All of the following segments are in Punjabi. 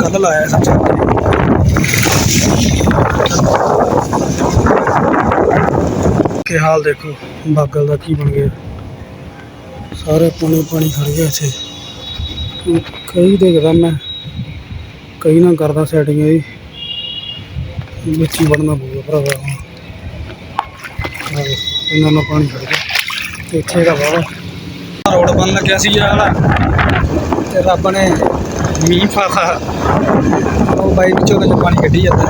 ਕੱਲ ਲਾਇਆ ਸੱਚਾ ਕੀ ਹਾਲ ਦੇਖੋ? ਬਾਗਲ ਦਾ ਕੀ ਬਣ ਗਿਆ? ਸਾਰੇ ਪਾਣੀ ਪਾਣੀ ਖੜ ਗਿਆ ਇੱਥੇ। ਕਈ ਦੇਖਦਾ ਮੈਂ? ਕਈ ਨਾ ਕਰਦਾ ਸੈਟਿੰਗ ਇਹਦੀ। ਵਿੱਚ ਹੀ ਵੜਨਾ ਪਊਗਾ ਭਰਾਵਾ। ਇਹਨਾਂ ਨਾਲ ਪਾਣੀ ਖੜ ਗਿਆ। ਇੱਥੇ ਦਾ ਵਾਵਾ ਰੋਡ ਲੱਗਿਆ ਸੀ ਇਹ ਵਾਲਾ। ਤੇ ਰੱਬ ਨੇ ਮੀਂਹ ਪਾਤਾ। ਉਹ ਬਾਈ ਵਿੱਚੋਂ ਵਿੱਚ ਪਾਣੀ ਕੱਢੀ ਜਾਂਦਾ।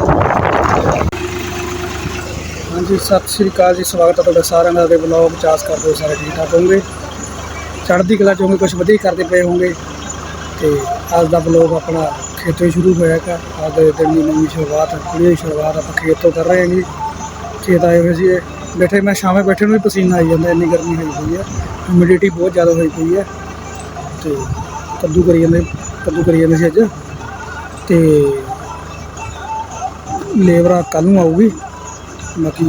ਹਾਂਜੀ, ਸਤਿ ਸ਼੍ਰੀ ਅਕਾਲ ਜੀ, ਸਵਾਗਤ ਹੈ ਤੁਹਾਡਾ ਸਾਰਿਆਂ ਦਾ। ਦੇ ਬਲੌਗ ਚਾਸ ਕਰਦੇ ਹੋ ਸਾਰੇ ਠੀਕ ਠਾਕ ਹੋਵੋਗੇ। ਚੜ੍ਹਦੀ ਕਲਾ ਚੋਂ ਕੁਝ ਵਧੀਆ ਕਰਦੇ ਪਏ ਹੋਵੋਗੇ। ਤੇ ਅੱਜ ਦਾ ਬਲੌਗ ਆਪਣਾ ਖੇਤੋਂ ਹੀ ਸ਼ੁਰੂ ਹੋਇਆ ਹੈ ਅੱਜ ਦੇ ਦਿਨ ਦੀ ਨਵੀਂ ਸ਼ੁਰੂਆਤ ਕੁੜੀ ਦੀ ਸ਼ੁਰੂਆਤ ਆਪਾਂ ਖੇਤ ਤੋਂ ਕਰ ਰਹੇ ਹਾਂ ਜੀ ਖੇਤ ਆਏ ਹੋਏ ਸੀ ਬੈਠੇ, ਮੈਂ ਸ਼ਾਮੇ ਬੈਠੇ ਨੂੰ ਵੀ ਪਸੀਨਾ ਆਈ ਜਾਂਦਾ, ਇੰਨੀ ਗਰਮੀ ਹੋਈ ਪਈ ਹੈ ਹਿਊਮਿਡਿਟੀ ਬਹੁਤ ਜ਼ਿਆਦਾ ਹੋਈ ਪਈ ਹੈ ਤੇ ਕੱਦੂ ਕਰੀ ਜਾਂਦੇ, ਕੱਦੂ ਕਰੀ ਜਾਂਦੇ ਸੀ ਅੱਜ। ਤੇ ਲੇਬਰ ਕੱਲ ਨੂੰ ਆਊਗੀ। ਬਾਕੀ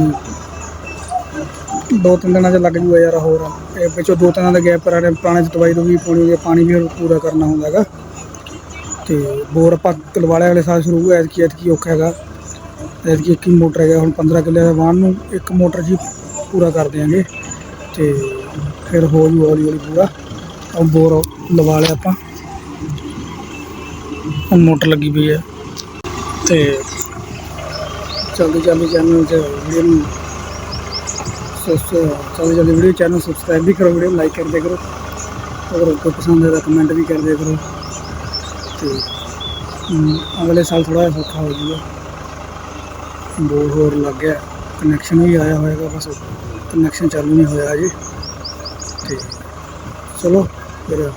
ਦੋ ਤਿੰਨ ਦਿਨਾਂ ਚ ਲੱਗ ਜੂਗਾ ਯਾਰ ਹੋਰ। ਇਹ ਵਿੱਚੋਂ ਦੋ ਤਿੰਨਾਂ ਦਾ ਗੈਪ ਪੁਰਾਣੇ ਪੁਰਾਣੇ ਚ ਦਵਾਈ ਦਵਾਈ ਪਾਉਣੀ ਹੁੰਦੀ ਹੈ ਪਾਣੀ ਵੀ ਪੂਰਾ ਕਰਨਾ ਹੁੰਦਾ ਹੈਗਾ। ਤੇ ਬੋਰ ਆਪਾਂ ਕਲਵਾਲੇ ਵਾਲੇ ਸਾਲ ਸ਼ੁਰੂ ਹੋਇਆ ਐਤਕੀ ਐਤਕੀ ਔਖਾ ਹੈਗਾ। ਐਤਕੀ ਇੱਕ ਹੀ ਮੋਟਰ ਹੈਗਾ, ਹੁਣ 15 ਕਿੱਲੇ ਦਾ ਵਾਹਣ ਨੂੰ ਇੱਕ ਮੋਟਰ ਜੀ ਪੂਰਾ ਕਰ ਦਿਆਂਗੇ ਤੇ ਫਿਰ ਹੋ ਜੂ ਹੌਲੀ ਹੌਲੀ ਪੂਰਾ। ਉਹ ਬੋਰ ਲਵਾ ਲਿਆ ਆਪਾਂ। ਹੁਣ ਮੋਟਰ ਲੱਗੀ ਪਈ ਹੈ ਤੇ ਜਲਦੀ ਜਲਦੀ ਚੈਨਲ 'ਚ ਵੀਡੀਓ ਨੂੰ ਸਬਸ- ਜਲਦੀ ਜਲਦੀ ਵੀਡੀਓ ਚੈਨਲ ਸਬਸਕ੍ਰਾਈਬ ਵੀ ਕਰੋ, ਵੀਡੀਓ ਲਾਈਕ ਕਰਦੇ ਕਰੋ। ਅਗਰ ਕੋਈ ਪਸੰਦ ਹੈ ਤਾਂ ਕਮੈਂਟ ਵੀ ਕਰਦੇ ਕਰੋ। ਤੇ ਅਗਲੇ ਸਾਲ ਥੋੜਾ ਜਿਹਾ ਸੌਖਾ ਹੋ ਜਾਊਗਾ ਬੋਰ ਹੋਰ ਲੱਗ ਗਿਆ। ਕਨੈਕਸ਼ਨ ਵੀ ਆਇਆ ਹੋਏਗਾ, ਬਸ ਕਨੈਕਸ਼ਨ ਚਾਲੂ ਨਹੀਂ ਹੋਇਆ ਅਜੇ ਤੇ ਚਲੋ, ਫਿਰ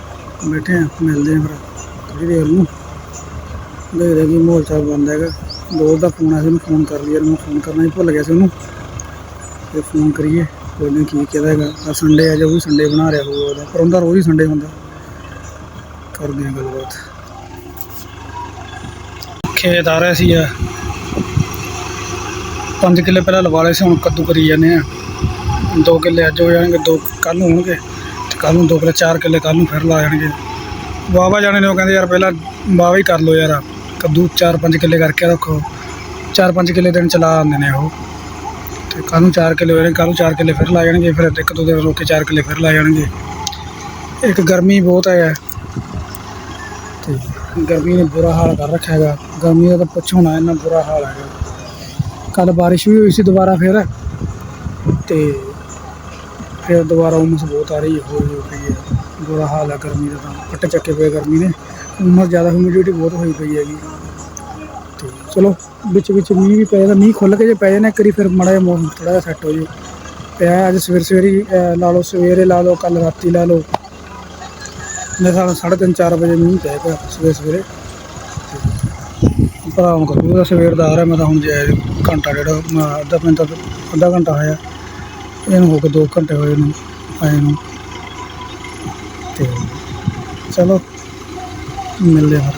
ਬੈਠੇ ਆ, ਮਿਲਦੇ ਆ ਫਿਰ ਥੋੜੀ ਦੇਰ ਨੂੰ। ਦੇਖਦੇ ਹਾਂ ਕੀ ਮਾਹੌਲ ਚਾਲ ਬਣਦਾ ਹੈਗਾ। ਦੋਸਤ ਦਾ ਫੋਨ ਆਇਆ ਸੀ, ਉਹਨੂੰ ਫੋਨ ਕਰ ਲਿਆ ਮੈਂ ਫੋਨ ਕਰਨਾ ਹੀ ਭੁੱਲ ਗਿਆ ਸੀ ਉਹਨੂੰ। ਤੇ ਫੋਨ ਕਰੀਏ, ਕੋਈ ਨਹੀਂ ਕੀ ਕਹਿੰਦਾ ਹੈਗਾ। ਆ ਸੰਡੇ ਆ ਜੋ ਵੀ ਸੰਡੇ ਬਣਾ ਰਿਹਾ ਹੋਊਗਾ ਉਹਦਾ। ਪਰ ਉਹਦਾ ਰੋਜ਼ ਹੀ ਸੰਡੇ ਹੁੰਦਾ। ਕਰਦੇ ਹਾਂ ਗੱਲਬਾਤ। ਖੇਤ ਆ ਰਿਹਾ ਸੀ ਆ 5 ਕਿੱਲੇ ਪਹਿਲਾਂ ਲਵਾ ਲਏ ਸੀ, ਹੁਣ ਕੱਦੂ ਕਰੀ ਜਾਂਦੇ ਆ। 2 ਕਿੱਲੇ ਅੱਜ ਹੋ ਜਾਣਗੇ, ਦੋ ਕੱਲ ਨੂੰ ਹੋਣਗੇ। ਤੇ ਕੱਲ ਨੂੰ 2 ਕਿੱਲੇ 4 ਕਿੱਲੇ ਕੱਲ ਨੂੰ ਫਿਰ ਲਾ ਜਾਣਗੇ। ਵਾਵਾ ਜਾਣੇ ਨੇ ਉਹ ਕਹਿੰਦੇ, ਯਾਰ ਪਹਿਲਾਂ ਵਾਵਾ ਹੀ ਕਰ ਲਓ ਯਾਰ, ਕੱਦੂ 4-5 ਕਿੱਲੇ ਕਰਕੇ ਰੱਖੋ। 4-5 ਕਿੱਲੇ ਦਿਨ ਚਲਾ ਆਉਂਦੇ ਨੇ ਉਹ। ਤੇ ਕੱਲ ਨੂੰ 4 ਕਿੱਲੇ ਹੋਏ ਕੱਲ ਨੂੰ 4 ਕਿੱਲੇ ਫਿਰ ਲਾ ਜਾਣਗੇ, ਫਿਰ ਇੱਕ ਦੋ ਦਿਨ ਰੋਕ ਕੇ 4 ਕਿੱਲੇ ਫਿਰ ਲਾ ਜਾਣਗੇ। ਇੱਕ ਗਰਮੀ ਬਹੁਤ ਹੈ। ਤੇ ਗਰਮੀ ਨੇ ਬੁਰਾ ਹਾਲ ਕਰ ਰੱਖਿਆ ਹੈਗਾ। ਗਰਮੀ ਦਾ ਤਾਂ ਪੁੱਛੋ ਨਾ, ਇੰਨਾ ਬੁਰਾ ਹਾਲ ਹੈਗਾ। ਕੱਲ ਬਾਰਿਸ਼ ਵੀ ਹੋਈ ਸੀ ਦੁਬਾਰਾ ਫਿਰ। ਤੇ ਫਿਰ ਦੁਬਾਰਾ ਉਮਸ ਬਹੁਤ ਆ ਰਹੀ ਹੈ ਹੋਈ ਹੋ ਪਈ ਹੈ। ਬੁਰਾ ਹਾਲ ਹੈ ਗਰਮੀ ਦਾ ਤਾਂ ਫੱਟੇ ਚੱਕੇ ਪਏ ਗਰਮੀ ਨੇ। ਉਮਸ ਜ਼ਿਆਦਾ ਹਿਊਮਿਡਿਟੀ ਬਹੁਤ ਹੋਈ ਪਈ ਹੈਗੀ। ਤੇ ਚਲੋ ਵਿੱਚ ਵਿੱਚ ਮੀਂਹ ਵੀ ਪੈ ਜਾਂਦਾ ਮੀਂਹ ਖੁੱਲ ਕੇ ਜੇ ਪੈ ਜਾਣਾ ਕਰੀ ਫਿਰ ਮਾੜਾ ਜਿਹਾ ਮੌਸਮ ਥੋੜਾ ਜਿਹਾ ਸੈੱਟ ਹੋ ਜੇ ਪਿਆ ਅੱਜ ਸਵੇਰ ਸਵੇਰੇ ਹੀ, ਲਾ ਲਓ ਸਵੇਰੇ ਲਾ ਲਓ ਕੱਲ ਰਾਤੀ ਲਾ ਲਓ। ਮੇਰੇ ਸਾਲ ਸਾਢੇ ਤਿੰਨ ਚਾਰ ਵਜੇ ਮੀਂਹ ਪੈ ਪਿਆ ਸਵੇਰੇ ਸਵੇਰੇ। ਭਰਾ ਹੁਣ ਕਰੂ ਦਾ ਸਵੇਰ ਦਾ ਆ ਰਿਹਾ ਮੈਂ ਤਾਂ ਹੁਣ ਜੇ ਘੰਟਾ ਡੇਢ ਅਹ, ਅੱਧਾ ਮਿੰਟ ਅੱਧਾ ਘੰਟਾ ਹੋਇਆ। ਇਹਨੂੰ ਹੋ ਕੇ 2 ਘੰਟੇ ਹੋਏ ਨੂੰ ਆਏ ਨੂੰ। ਤੇ ਚਲੋ ਮਿਲਦੇ ਹਾਂ।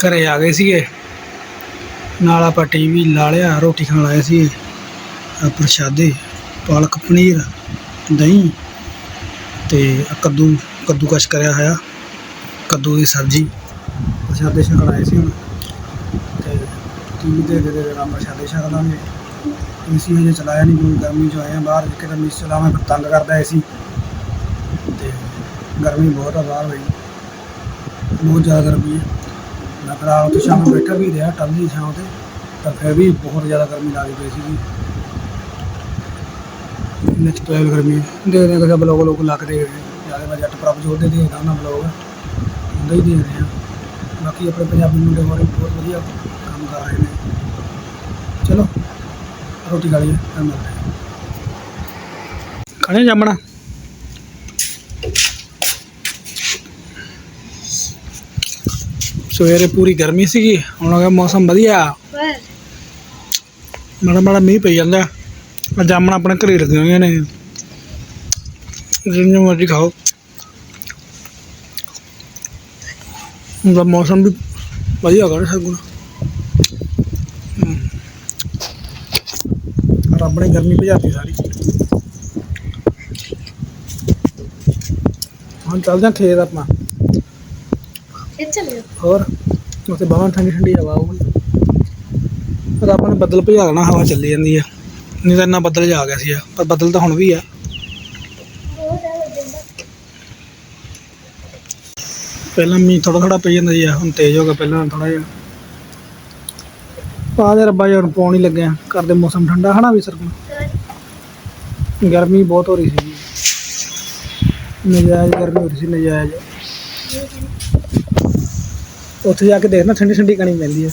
ਫਿਰ ਘਰੇ ਆ ਗਏ ਸੀਗੇ। ਨਾਲ ਆਪਾਂ ਟੀਵੀ ਲਾ ਲਿਆ ਰੋਟੀ ਖਾਣ ਆਏ ਸੀ ਪ੍ਰਸ਼ਾਦੇ ਪਾਲਕ ਪਨੀਰ ਦਹੀਂ ਤੇ ਕੱਦੂ ਕੱਦੂ ਕਸ਼ ਕਰਿਆ ਹੋਇਆ ਕੱਦੂ ਦੀ ਸਬਜ਼ੀ। ਪ੍ਰਸ਼ਾਦੇ ਛਕਣ ਆਏ ਸੀ ਹੁਣ। ਤੇ ਟੀਵੀ ਦੇ ਦੇਖਦੇ ਦੇ ਨਾਲ ਪ੍ਰਸ਼ਾਦੇ ਛਕ ਲਾਂਗੇ ਏਸੀ ਹਜੇ ਚਲਾਇਆ ਨਹੀਂ ਕਿਉਂਕਿ ਗਰਮੀ 'ਚ ਆਏ ਹਾਂ ਬਾਹਰ ਕਿਤੇ ਮਿਸ ਚਲਾਵਾਂ, ਫਿਰ ਤੰਗ ਕਰਦਾ ਏਸੀ ਤੇ ਗਰਮੀ ਬਹੁਤ ਆ ਬਾਹਰ ਹੋਈ ਬਹੁਤ ਜ਼ਿਆਦਾ ਗਰਮੀ ਹੈ ਮੈਂ ਫਿਰ ਆਪ ਤੋਂ ਸ਼ਾਮ ਨੂੰ ਬੈਠਾ ਵੀ ਰਿਹਾ, ਟੰਗੀ ਛਾਂ ਤੇ, ਤਾਂ ਫਿਰ ਵੀ ਬਹੁਤ ਜ਼ਿਆਦਾ ਗਰਮੀ ਲੱਗਦੀ ਪਈ ਸੀ ਨੈਕਸਟ ਲੈਵਲ ਗਰਮੀ ਦੇਖਦੇ ਹਾਂ ਕਿਸੇ ਬਲੌਗ ਲੋਕ ਲੱਗਦੇ ਜ਼ਿਆਦਾ ਮੈਂ ਜੱਟ ਪ੍ਰਭ ਜੋਰ ਦੇ ਦੇਖਦਾ ਉਹਨਾਂ ਬਲੌਗ। ਹੁੰਦਾ ਹੀ ਦੇਖ ਰਹੇ ਹਾਂ ਬਾਕੀ ਆਪਣੇ ਪੰਜਾਬੀ ਮੁੰਡੇ ਬਾਰੇ ਬਹੁਤ ਵਧੀਆ ਕੰਮ ਕਰ ਰਹੇ ਨੇ। ਚਲੋ, ਰੋਟੀ ਖਾ ਲਈਏ, ਫਿਰ ਮਿਲਦੇ ਹਾਂ। ਖਾਣੇ ਜਾਮਣਾ ਸਵੇਰੇ ਪੂਰੀ ਗਰਮੀ ਸੀਗੀ, ਹੁਣ ਹੋ ਗਿਆ ਮੌਸਮ ਵਧੀਆ। ਮਾੜਾ ਮਾੜਾ ਮੀਂਹ ਪਈ ਜਾਂਦਾ। ਆ ਜਾਮਣ ਆਪਣੇ ਘਰੇ ਲੱਗੀਆਂ ਹੋਈਆਂ ਨੇ। ਜਿੰਨੇ ਮਰਜ਼ੀ ਖਾਓ। ਹੁਣ ਦਾ ਮੌਸਮ ਵੀ ਵਧੀਆ ਕਰ ਸਕੂੰ ਰੱਬ ਨੇ ਗਰਮੀ ਭਜਾਤੀ ਸਾਰੀ। ਹੁਣ ਚੱਲਦੇ ਹਾਂ ਖੇਤ ਆਪਾਂ। ਖੇਤ ਚਲੇ ਹੋਰ ਉੱਥੇ ਬਾਹਾਂ ਠੰਡੀ ਠੰਡੀ ਹਵਾ ਆਊਗੀ ਪਰ ਆਪਾਂ ਨੇ ਬੱਦਲ ਭਜਾ ਦੇਣਾ ਹਵਾ ਚੱਲੀ ਜਾਂਦੀ ਆ। ਨਹੀਂ ਤਾਂ ਇੰਨਾ ਬੱਦਲ ਜਾ ਗਿਆ ਸੀ ਪਰ ਬੱਦਲ ਤਾਂ ਹੁਣ ਵੀ ਆ। ਪਹਿਲਾਂ ਮੀਂਹ ਥੋੜਾ ਥੋੜਾ ਪਈ ਜਾਂਦਾ ਸੀ ਹੁਣ ਤੇਜ਼ ਹੋ ਗਿਆ ਪਹਿਲਾਂ ਥੋੜਾ ਜਿਹਾ। ਪਾ ਦੇ ਰੱਬਾ ਯਾਰ ਪਾਉਣ ਹੀ ਲੱਗਿਆ ਕਰਦੇ ਮੌਸਮ ਠੰਡਾ, ਹਨਾ ਵੀ ਸਰਗੁਣ? ਗਰਮੀ ਬਹੁਤ ਹੋ ਰਹੀ ਸੀ ਨਜਾਇਜ਼ ਗਰਮੀ ਹੋ ਰਹੀ ਸੀ, ਨਜਾਇਜ਼। ਉੱਥੇ ਜਾ ਕੇ ਦੇਖਣਾ, ਠੰਡੀ ਠੰਡੀ ਕਣੀ ਪੈਂਦੀ ਹੈ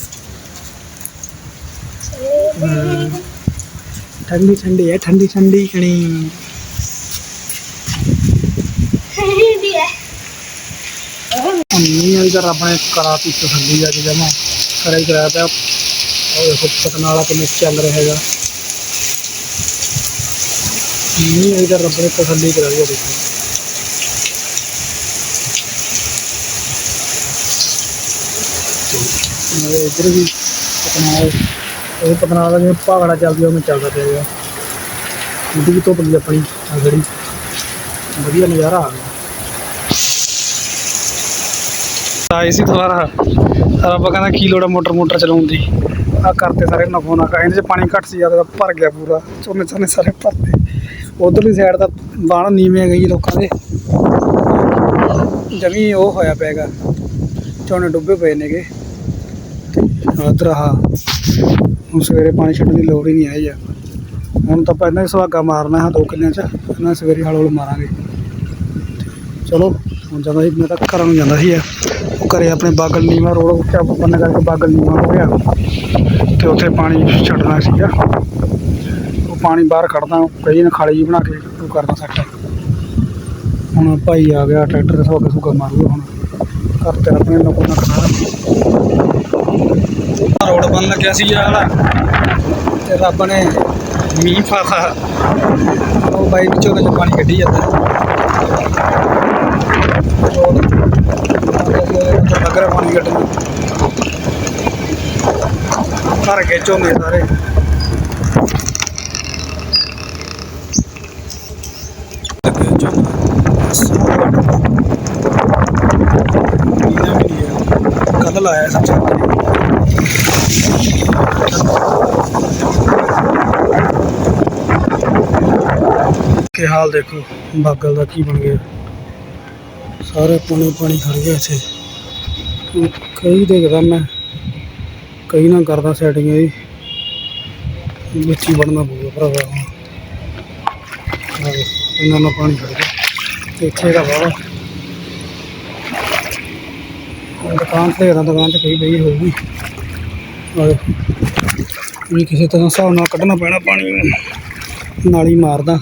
ਠੰਡੀ ਠੰਡੀ ਹੈ, ਠੰਡੀ ਠੰਡੀ ਕਣੀ। ਹਿੰਦੀ ਹੈ। ਨਹੀਂ ਅਜੇ ਤਾਂ ਰੱਬ ਨੇ ਕਰਾਤੀ ਤਸੱਲੀ ਜਾ ਕੇ ਜਮਾ ਕਰਾ ਕਰਾਇਆ ਪਿਆ। ਉਹ ਦੇਖੋ ਪਤਨਾਲਾ ਕਿੰਨੇ ਚੱਲ ਰਿਹਾ ਹੈਗਾ। ਨਹੀਂ ਅਜੇ ਤਾਂ ਰੱਬ ਨੇ ਤਸੱਲੀ ਕਰਾਈ ਆ ਦੇਖੋ। ਇੱਧਰ ਵੀ ਪਤਨਾਲ ਇਹ ਪਤਨਾਲ ਦਾ ਜਿਵੇਂ ਭਾਗੜਾ ਚੱਲਦੀ ਆ, ਉਵੇਂ ਚੱਲਦਾ ਪਿਆ ਉਹਦੀ ਵੀ ਧੁੱਪ ਗਈ ਆਪਣੀ ਆ ਜਿਹੜੀ ਵਧੀਆ ਨਜ਼ਾਰਾ ਆ ਗਿਆ। ਆਏ ਸੀ ਦੁਬਾਰਾ। ਰੱਬ ਕਹਿੰਦਾ ਕੀ ਲੋੜ ਆ ਮੋਟਰ ਮੋਟਰ ਚਲਾਉਣ ਦੀ। ਆ ਕਰਤੇ ਸਾਰੇ ਨਫੋ ਨਾ ਇਹਦੇ ਚ ਪਾਣੀ ਘੱਟ ਸੀ, ਜ਼ਿਆਦਾ ਭਰ ਗਿਆ ਪੂਰਾ। ਝੋਨੇ ਝਾਨੇ ਸਾਰੇ ਭਰਤੇ। ਉਧਰਲੀ ਸਾਈਡ ਦਾ ਬਾਣ ਨੀਵੇਂ ਗਈ ਲੋਕਾਂ ਦੇ। ਜਮੀ ਉਹ ਹੋਇਆ ਪੈਗਾ ਝੋਨੇ ਡੁੱਬੇ ਪਏ ਨੇਗੇ ਉਧਰ ਆ ਹੁਣ ਸਵੇਰੇ ਪਾਣੀ ਛੱਡਣ ਦੀ ਲੋੜ ਹੀ ਨਹੀਂ ਆਈ ਆ। ਹੁਣ ਤਾਂ ਪਹਿਲਾਂ ਹੀ ਸੁਹਾਗਾ ਮਾਰਨਾ ਹੈ ਦੋ ਕਿੱਲਿਆਂ ਚ। ਇਹਨਾਂ ਸਵੇਰੇ ਹਲ ਹਲ ਮਾਰਾਂਗੇ। ਚਲੋ, ਹੁਣ ਜਾਂਦਾ ਸੀ, ਮੈਂ ਤਾਂ ਘਰਾਂ ਨੂੰ ਜਾਂਦਾ ਸੀ ਆ। ਘਰੇ ਆਪਣੇ ਬਾਗਲ ਨੀਵਾ ਰੋਡ ਉੱਤੇ ਬੰਨ ਕਰਕੇ ਬਾਗਲ ਨੀਵਾ ਹੋ ਗਿਆ। ਤੇ ਉੱਥੇ ਪਾਣੀ ਛੱਡਣਾ ਸੀਗਾ। ਉਹ ਪਾਣੀ ਬਾਹਰ ਕੱਢਦਾ ਕਈ ਨੇ ਖਾਲੀ ਜੀ ਬਣਾ ਕੇ ਉਹ ਕਰਦਾ ਸੈੱਟ। ਹੁਣ ਭਾਈ ਆ ਗਿਆ, ਟਰੈਕਟਰ ਤੇ ਸੁੱਕਾ ਸੁੱਕਾ ਮਾਰੂਗਾ ਹੁਣ। ਘਰ ਤੇ ਆਪਣੇ ਲੋਕਾਂ ਦਾ ਖੜਾ ਰੋਡ ਬਣ ਲੱਗਿਆ ਸੀ ਯਾਰ ਤੇ ਰੱਬ ਨੇ ਮੀਂਹ ਪਾਤਾ। ਉਹ ਬਾਈ ਵਿੱਚੋਂ ਵਿੱਚ ਪਾਣੀ ਕੱਢੀ ਜਾਂਦਾ ਰੋਡ ਲੱਗ ਰਿਹਾ ਪਾਣੀ ਕੱਢਣ ਭਰ ਕੇ ਸਾਰੇ। ਕੱਲ ਲਾਇਆ ਸੱਚ ਕੀ ਹਾਲ ਦੇਖੋ? ਬਾਗਲ ਦਾ ਕੀ ਬਣ ਗਿਆ? ਸਾਰੇ ਪਾਣੀ ਪਾਣੀ ਖੜ ਗਿਆ ਇੱਥੇ। ਹੁਣ ਕਈ ਦੇਖਦਾ ਮੈਂ। ਕਈ ਨਾ ਕਰਦਾ ਸੈਟਿੰਗ ਇਹਦੀ ਵਿੱਚ ਹੀ ਵੜਨਾ ਪਊਗਾ ਭਰਾਵਾ ਇਹਨਾਂ ਨਾਲ ਪਾਣੀ ਖੜ ਗਿਆ ਇੱਥੇ ਦਾ ਵਾਵਾ ਦੁਕਾਨ ਤੇ ਦੇਖਦਾ ਦੁਕਾਨ ਤੇ ਕਈ ਪਈ ਹੋਊਗੀ। ਆਹ ਵੀ ਕਿਸੇ ਤਰ੍ਹਾਂ ਹਿਸਾਬ ਨਾਲ ਕੱਢਣਾ ਪੈਣਾ ਪਾਣੀ ਨੂੰ। ਨਾਲੀ ਮਾਰਦਾ।